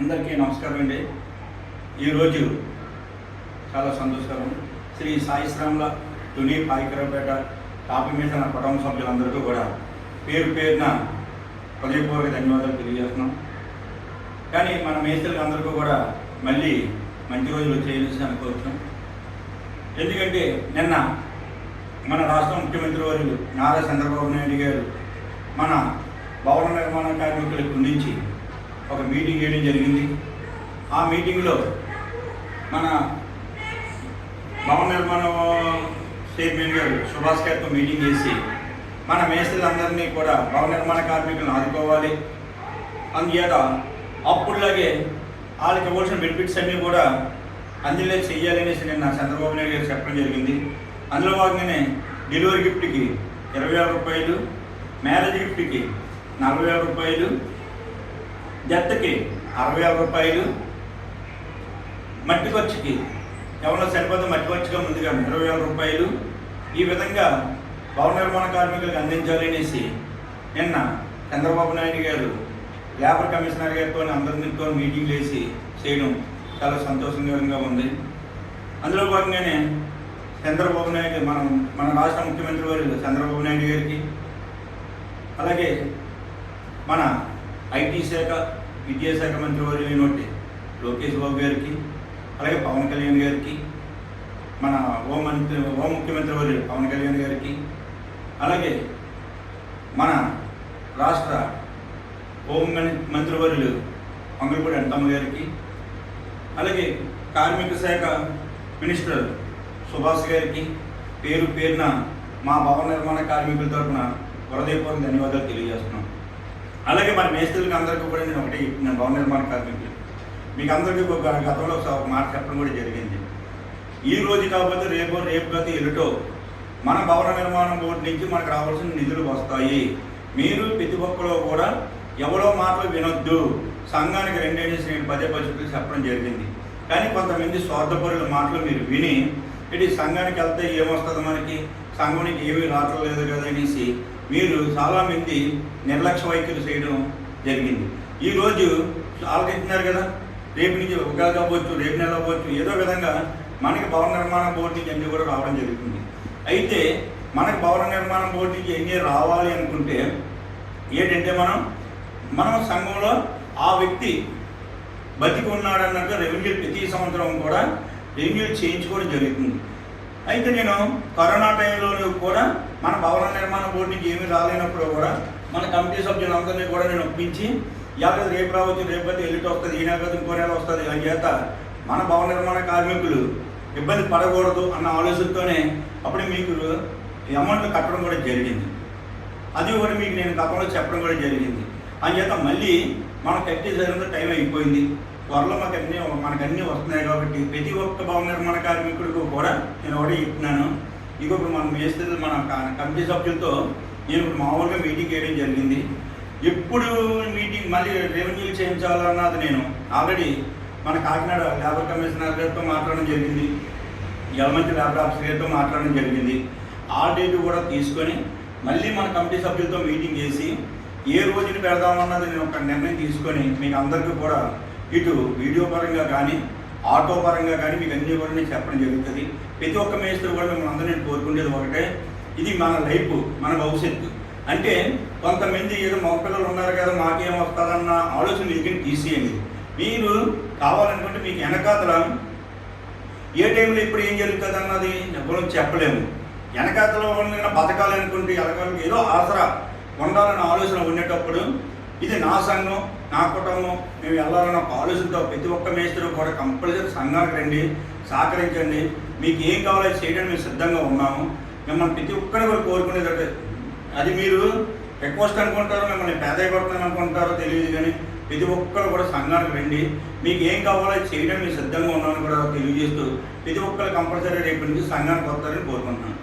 అందరికీ నమస్కారం అండి. ఈరోజు చాలా సంతోషకరం. శ్రీ సాయిశ్రాముల తుని పాయికరపేట తాపిమేసిన మీద కుటుంబ సభ్యులందరికీ కూడా పేరు పేరున హృదయపూర్వక ధన్యవాదాలు తెలియజేస్తున్నాం. కానీ మన మేస్త్రులకు అందరికీ కూడా మళ్ళీ మంచి రోజులు వచ్చేసి అనుకోవచ్చు ఎందుకంటే నిన్న మన రాష్ట్ర ముఖ్యమంత్రి వర్యులు నారా చంద్రబాబు నాయుడు గారు మన భవన నిర్మాణ కార్మికులకు నుంచి ఒక మీటింగ్ వేయడం జరిగింది. ఆ మీటింగ్లో మన భవన నిర్మాణ చైర్మన్ గారు సుభాష్ గారితో మీటింగ్ చేసి మన మేస్త్రులందరినీ కూడా భవన నిర్మాణ కార్మికులను ఆదుకోవాలి. అందుచేత అప్పుడులాగే వాళ్ళకి ఇవ్వాల్సిన బెనిఫిట్స్ అన్నీ కూడా అందులో చేయాలనేసి నిన్న చంద్రబాబు నాయుడు గారు చెప్పడం జరిగింది. అందులో భాగంగానే డెలివరీ గిఫ్ట్కి ఇరవై వేల రూపాయలు మ్యారేజ్ గిఫ్ట్కి నలభై వేల రూపాయలు జతకి అరవై ఆరు రూపాయలు మట్టి ఖర్చుకి ఎవరో సరిపోతే మట్టి ఖర్చుగా ముందుగా ఇరవై వేల రూపాయలు. ఈ విధంగా భవన నిర్మాణ కార్మికులకు అందించాలి అనేసి నిన్న చంద్రబాబు నాయుడు గారు లేబర్ కమిషనర్ గారితో అందరితో మీటింగ్ వేసి చేయడం చాలా సంతోషకరంగా ఉంది. అందులో భాగంగానే చంద్రబాబు నాయుడు మనం మన రాష్ట్ర ముఖ్యమంత్రి వారు చంద్రబాబు నాయుడు గారికి అలాగే మన ఐటీ శాఖ విద్యాశాఖ మంత్రి వారు అయినటువంటి లోకేష్ బాబు గారికి అలాగే పవన్ కళ్యాణ్ గారికి మన హోం మంత్రి హోం ముఖ్యమంత్రి వారు పవన్ కళ్యాణ్ గారికి అలాగే మన రాష్ట్ర హోం మంత్రి వర్యులు మంగళపూడి అంటమ్మ గారికి అలాగే కార్మిక శాఖ మినిస్టర్ సుభాష్ గారికి పేరు పేరున మా భవన నిర్మాణ కార్మికుల తరఫున హృదయపూర్వక ధన్యవాదాలు తెలియజేస్తున్నాం. అలాగే మన మేస్త్రులకి అందరికీ కూడా నేను ఒకటి నేను భవన నిర్మాణ కార్మికులు. మీకు అందరికీ ఒక గతంలో ఒక మాట చెప్పడం కూడా జరిగింది. ఈ రోజు కాకపోతే రేపు రేపు కాదు ఎల్లుటో మన భవన నిర్మాణం బోర్డు నుంచి మనకు రావాల్సిన నిధులు వస్తాయి. మీరు ప్రతి ఒక్కరు కూడా ఎవరో మాటలు వినొద్దు. సంఘానికి రెండేసి నేను పదే పరిస్థితులు చెప్పడం జరిగింది. కానీ కొంతమంది స్వార్థపరుల మాటలు మీరు విని ఇటు సంఘానికి వెళ్తే ఏమొస్తుంది మనకి? సంఘానికి ఏమీ రావట్లేదు కదా అనేసి మీరు చాలామంది నిర్లక్ష్య వైఖరి చేయడం జరిగింది. ఈరోజు ఆలోచిస్తున్నారు కదా రేపు నుంచి ఉగాది అవ్వచ్చు రేపు నెల అవ్వచ్చు ఏదో విధంగా మనకి భవన నిర్మాణ బోర్డు నుంచి అన్నీ కూడా రావడం జరుగుతుంది. అయితే మనకి భవన నిర్మాణ బోర్డు నుంచి ఎన్ని రావాలి అనుకుంటే ఏంటంటే మనం మనం సంఘంలో ఆ వ్యక్తి బతికి ఉన్నాడన్నట్టు రెవెన్యూ ప్రతి సంవత్సరం కూడా రెవెన్యూ చేయించుకోవడం జరుగుతుంది. అయితే నేను కరోనా టైంలో కూడా మన భవన నిర్మాణ బోర్డు నుంచి ఏమీ రాలేనప్పుడు కూడా మన కమిటీ సభ్యులందరినీ కూడా నేను ఒప్పించి ఇవాళ రేపు రావచ్చు రేపటి అయితే ఎల్లుటి వస్తుంది ఈ నెల ఇంకో నెల వస్తుంది అని చేత మన భవన నిర్మాణ కార్మికులు ఇబ్బంది పడకూడదు అన్న ఆలోచనతోనే అప్పుడు మీకు అమౌంట్ కట్టడం కూడా జరిగింది. అది కూడా మీకు నేను గతంలో చెప్పడం కూడా జరిగింది. అందుచేత మళ్ళీ మనం కట్టి జరిగిన టైం అయిపోయింది. త్వరలో మాకు అన్నీ మనకు అన్నీ వస్తున్నాయి కాబట్టి ప్రతి ఒక్క భవన నిర్మాణ కార్మికుడికి కూడా నేను ఒకటి చెప్తున్నాను. ఇక ఇప్పుడు మనం వేస్తే మన కమిటీ సభ్యులతో నేను ఇప్పుడు మామూలుగా మీటింగ్ వేయడం జరిగింది. ఎప్పుడు మీటింగ్ మళ్ళీ రెవెన్యూ చేయించాలన్నది నేను ఆల్రెడీ మన కాకినాడ లేబర్ కమిషనర్ గారితో మాట్లాడడం జరిగింది. యలమంచి లేబర్ ఆఫీసర్ గారితో మాట్లాడడం జరిగింది. ఆ డేట్ కూడా తీసుకొని మళ్ళీ మన కమిటీ సభ్యులతో మీటింగ్ చేసి ఏ రోజున పెడదామన్నది నేను ఒక నిర్ణయం తీసుకొని మీకు అందరికీ కూడా ఇటు వీడియో పరంగా కానీ ఆటో పరంగా కానీ మీకు అన్నీ కూడా నేను చెప్పడం జరుగుతుంది. ప్రతి ఒక్క మేస్త్రి కూడా మిమ్మల్ని అందరూ నేను కోరుకునేది ఒకటే ఇది మన లైఫ్ మన భవిష్యత్తు. అంటే కొంతమంది ఏదో మొక్కలు ఉన్నారు కదా మాకేం వస్తుందన్న ఆలోచన మీకు తీసేయండి మీరు కావాలనుకుంటే మీకు వెనకాతల ఏ టైంలో ఇప్పుడు ఏం జరుగుతుంది అన్నది ఎవరు చెప్పలేము. వెనకాతలో ఉన్న బతకాలనుకుంటే ఏదో ఆసరా ఉండాలన్న ఆలోచన ఉండేటప్పుడు ఇది నా సంఘం నా కుటుంబం. మేము వెళ్ళాలన్న ఒక ఆలోచనతో ప్రతి ఒక్క మేస్త్రి కూడా కంపల్సరీ సంఘానికి రండి సహకరించండి. మీకు ఏం కావాలో చేయడానికి మేము సిద్ధంగా ఉన్నాము. మిమ్మల్ని ప్రతి ఒక్కరి కూడా కోరుకునేది అది మీరు రిక్వెస్ట్ అనుకుంటారో మిమ్మల్ని పేదయపడుతున్నాను అనుకుంటారో తెలియదు కానీ ప్రతి ఒక్కరు కూడా సంఘానికి రండి. మీకు ఏం కావాలో చేయడం చేయడానికి మేము సిద్ధంగా ఉన్నామని కూడా తెలియజేస్తూ ప్రతి ఒక్కరు కంపల్సరీ రేపు నుంచి సంఘానికి వస్తారని కోరుకుంటున్నాను.